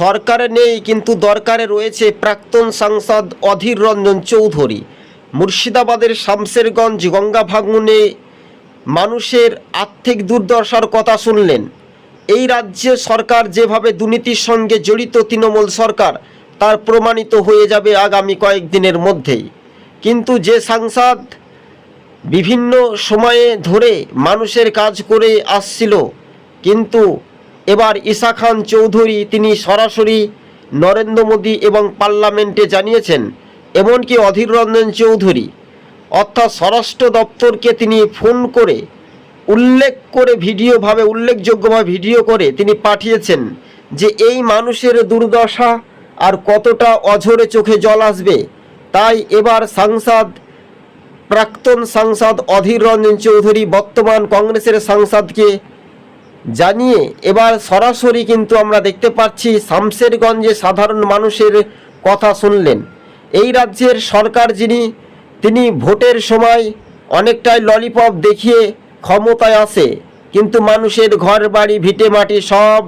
সরকারে নেই, কিন্তু দরকারে রয়েছে প্রাক্তন সাংসদ অধীর রঞ্জন চৌধুরী। মুর্শিদাবাদের শামসেরগঞ্জ গঙ্গা ভাঙনে মানুষের আর্থিক দুর্দশার কথা শুনলেন। এই রাজ্যে সরকার যেভাবে দুর্নীতির সঙ্গে জড়িত তৃণমূল সরকার, তার প্রমাণিত হয়ে যাবে আগামী কয়েকদিনের মধ্যেই। কিন্তু যে সাংসদ বিভিন্ন সময়ে ধরে মানুষের কাজ করে আসছিল, কিন্তু এবার ঈশা খান চৌধুরী তিনি সরাসরি নরেন্দ্র মোদী এবং পার্লামেন্টে জানিয়েছেন, এমনকি অধীর রঞ্জন চৌধুরী। অর্থাৎ স্বরাষ্ট্র দপ্তরকে তিনি ফোন করে উল্লেখ করে ভিডিওভাবে উল্লেখযোগ্যভাবে ভিডিও করে তিনি পাঠিয়েছেন যে এই মানুষের দুর্দশা আর কতটা অঝরে চোখে জল আসবে। তাই এবার সাংসদ, প্রাক্তন সাংসদ অধীর রঞ্জন চৌধুরী বর্তমান কংগ্রেসের সাংসদকে জানিয়ে এবার সরাসরি কিন্তু আমরা দেখতে পাচ্ছি শামসেরগঞ্জে সাধারণ মানুষের কথা শুনলেন। এই রাজ্যের সরকার যিনি, তিনি ভোটের সময় অনেকটাই ললিপপ দেখিয়ে ক্ষমতায় আসে। কিন্তু মানুষের ঘর বাড়ি ভিটে মাটি সব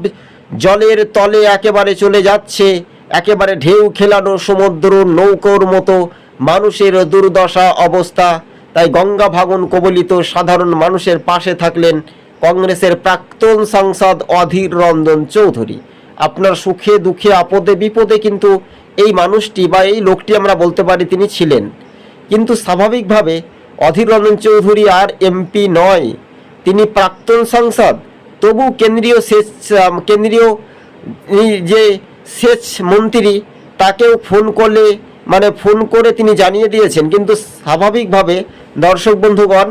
জলের তলে একেবারে চলে যাচ্ছে। একেবারে ঢেউ খেলানো সমুদ্র, নৌকোর মতো মানুষের দুর্দশা অবস্থা। তাই গঙ্গা ভাগন কবলিত সাধারণ মানুষের পাশে থাকলেন কংগ্রেসের প্রাক্তন সাংসদ অধীর রঞ্জন চৌধুরী। আপনার সুখে দুঃখে আপদে বিপদে কিন্তু এই মানুষটি বা এই লোকটি আমরা বলতে পারি তিনি ছিলেন। কিন্তু স্বাভাবিকভাবে অধীর রঞ্জন চৌধুরী আর এমপি নয়। তিনি প্রাক্তন সাংসদ। তবু কেন্দ্রীয় সেচ কেন্দ্রীয় যে সেচ মন্ত্রী, তাকেও ফোন করলে মানে ফোন করে তিনি জানিয়ে দিয়েছেন। কিন্তু স্বাভাবিকভাবে দর্শক বন্ধুগণ,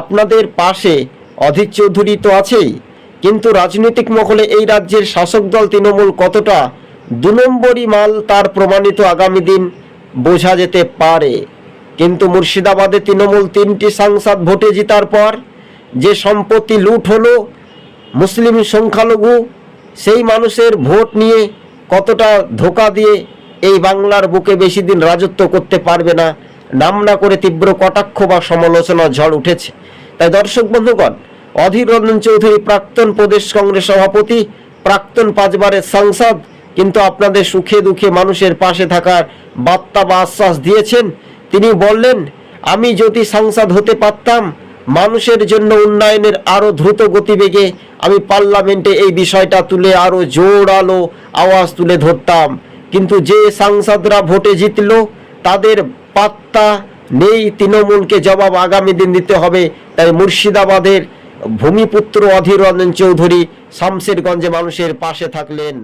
আপনাদের পাশে অধীর চৌধুরী তো আছেই, কিন্তু রাজনৈতিক মহলে এই রাজ্যের শাসক দল তৃণমূল কতটা দু নম্বরই মাল তার প্রমাণিত আগামী দিন বোঝা যেতে পারে। কিন্তু মুর্শিদাবাদে তৃণমূল তিনটি সাংসদ ভোটে জিতার পর যে সম্পত্তি লুট হলো, মুসলিম সংখ্যালঘু, সেই মানুষের ভোট নিয়ে কতটা ধোকা দিয়ে এই বাংলার বুকে বেশি দিন রাজত্ব করতে পারবে না, নাম না করে তীব্র কটাক্ষ বা সমালোচনা ঝড় উঠেছে। তাই দর্শক বন্ধুগণ অধীর রঞ্জন চৌধুরী প্রাক্তন প্রদেশ কংগ্রেস সভাপতি, প্রাক্তন পাঁচবারের সাংসদ, কিন্তু আপনাদের সুখে দুঃখে মানুষের পাশে থাকার বার্তা বা আশ্বাস দিয়েছেন। তিনি বললেন, আমি যদি সাংসদ হতে পারতাম, মানুষের জন্য উন্নয়নের আরও দ্রুত গতিবেগে আমি পার্লামেন্টে এই বিষয়টা তুলে আরও জোরালো আওয়াজ তুলে ধরতাম। কিন্তু যে সাংসদরা ভোটে জিতলো, তাদের পাত্তা নেই তৃণমূলকে জবাব আগামী দিন দিতে হবে। তাই মুর্শিদাবাদের ভূমিপুত্র অধীর রঞ্জন চৌধুরী শামশেরগঞ্জে মানুষের পাশে থাকলেন।